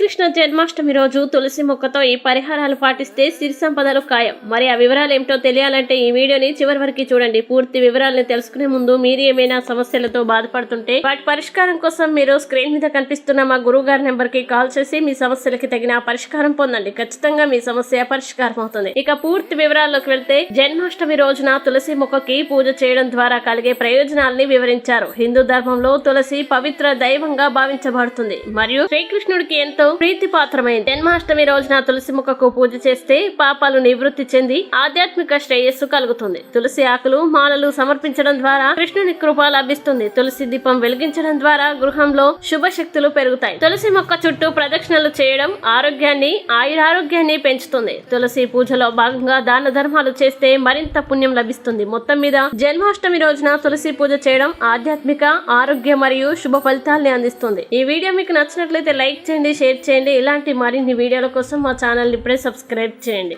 కృష్ణ జన్మాష్టమి రోజు తులసి మొక్కతో ఈ పరిహారాలు పాటిస్తే సిరి సంపదలు ఖాయం. మరి ఆ వివరాలు ఏమిటో తెలియాలంటే ఈ వీడియోని చివరి వరకు చూడండి. పూర్తి వివరాలను తెలుసుకునే ముందు మీరు ఏమైనా సమస్యలతో బాధపడుతుంటే వాటి పరిష్కారం కోసం మీరు స్క్రీన్ మీద కనిపిస్తున్న మా గురువు గారి నెంబర్కి కాల్ చేసి మీ సమస్యలకి తగిన పరిష్కారం పొందండి. ఖచ్చితంగా మీ సమస్య పరిష్కారం అవుతుంది. ఇక పూర్తి వివరాల్లోకి వెళ్తే జన్మాష్టమి రోజున తులసి మొక్కకి పూజ చేయడం ద్వారా కలిగే ప్రయోజనాల్ని వివరించారు. హిందూ ధర్మంలో తులసి పవిత్ర దైవంగా భావించబడుతుంది. మరియు శ్రీకృష్ణుడికి ఎంతో ప్రీతిపాత్రమైంది జన్మాష్టమి రోజున తులసి మొక్కకు పూజ చేస్తే పాపాలు నివృత్తి చెంది ఆధ్యాత్మిక శ్రేయస్సు కలుగుతుంది. తులసి ఆకులు మాలలు సమర్పించడం ద్వారా కృష్ణుని కృప లభిస్తుంది. తులసి దీపం వెలిగించడం ద్వారా గృహంలో శుభ శక్తులు పెరుగుతాయి. తులసి మొక్క చుట్టూ ప్రదక్షిణలు చేయడం ఆరోగ్యాన్ని ఆయురారోగ్యాన్ని పెంచుతుంది. తులసి పూజలో భాగంగా దాన ధర్మాలు చేస్తే మరింత పుణ్యం లభిస్తుంది. మొత్తం మీద జన్మాష్టమి రోజున తులసి పూజ చేయడం ఆధ్యాత్మిక ఆరోగ్య మరియు శుభ ఫలితాల్ని అందిస్తుంది. ఈ వీడియో మీకు నచ్చినట్లయితే లైక్ చేయండి షేర్ చేయండి. ఇలాంటి మరిన్ని వీడియోల కోసం మా ఛానల్ని ఇప్పుడే సబ్స్క్రైబ్ చేయండి.